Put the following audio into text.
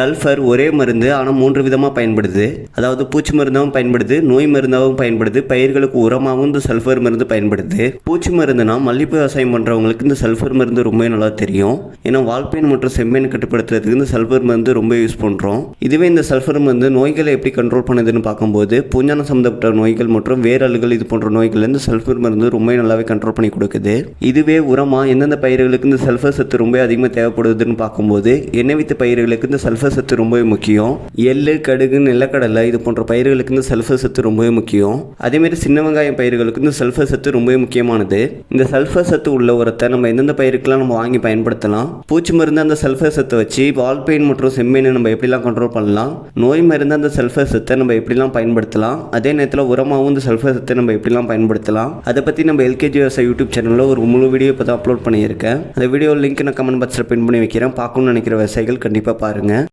Sulphur ஒரே மருந்து ஆனால் மூன்று விதமாக பயன்படுது. அதாவது பூச்சி மருந்தாகவும் பயன்படுது நோய் மருந்தாகவும் பயன்படுது பயிர்களுக்கு உரமாகவும் இந்த சல்ஃபர் மருந்து பயன்படுது. பூச்சி மருந்துனா மல்லிப்பூ விவசாயம் பண்ணுறவங்களுக்கு இந்த சல்ஃபர் மருந்து ரொம்ப நல்லா தெரியும். ஏன்னா வால்பேன் மற்றும் செம்மேன் கட்டுப்படுத்துறதுக்கு இந்த சல்ஃபர் மருந்து ரொம்ப யூஸ் பண்ணுறோம் இதுவே இந்த சல்ஃபர் மருந்து நோய்களை எப்படி கண்ட்ரோல் பண்ணுதுன்னு பார்க்கும்போது பூஞ்சான சம்மந்தப்பட்ட நோய்கள் மற்றும் வேரல்கள் இது போன்ற நோய்கள் இந்த சல்ஃபர் மருந்து ரொம்ப நல்லாவே கண்ட்ரோல் பண்ணி கொடுக்குது. இதுவே உரமாக எந்தெந்த பயிர்களுக்கு இந்த சல்ஃபர் சத்து ரொம்ப அதிகமாக தேவைப்படுதுன்னு பார்க்கும்போது எண்ணெய் வித்து பயிர்களுக்கு இந்த சல்ஃபர் சத்து ரொம்பவே முக்கியம். எள்ளு கடுகு நிலக்கடலை இது போன்ற பயிர்களுக்கு இந்த சல்ஃபர் சத்து ரொம்பவே முக்கியம். அதேமாரி சின்ன வெங்காயம் பயிர்களுக்கு இந்த சல்ஃபர் சத்து ரொம்பவே முக்கியமானது. இந்த சல்ஃபர் சத்து உள்ள உரத்தை நம்ம எந்தெந்த பயிருக்கெல்லாம் நம்ம வாங்கி பயன்படுத்தலாம்? பூச்சி மருந்து அந்த சல்ஃபர் சத்தை வச்சு வால் பெயின் மற்றும் செம்மீனை நம்ம எப்படிலாம் கண்ட்ரோல் பண்ணலாம்? நோய் மருந்து அந்த சல்ஃபர் சத்தை நம்ம எப்படிலாம் பயன்படுத்தலாம்? அதே நேரத்தில் உரமாகவும் இந்த சல்ஃபர் சத்தை நம்ம எப்படிலாம் பயன்படுத்தலாம்? அதை பற்றி நம்ம எல்கேஜி விவசாய யூடியூப் சேனலில் ஒரு முழு வீடியோ இப்போ தான் அப்லோட் பண்ணியிருக்கேன். அந்த வீடியோ லிங்க் நான் கமெண்ட் பாக்ஸில் பின் பண்ணி வைக்கிறேன். பார்க்கணும்னு நினைக்கிற விவசாயிகள் கண்டிப்பாக பாருங்கள்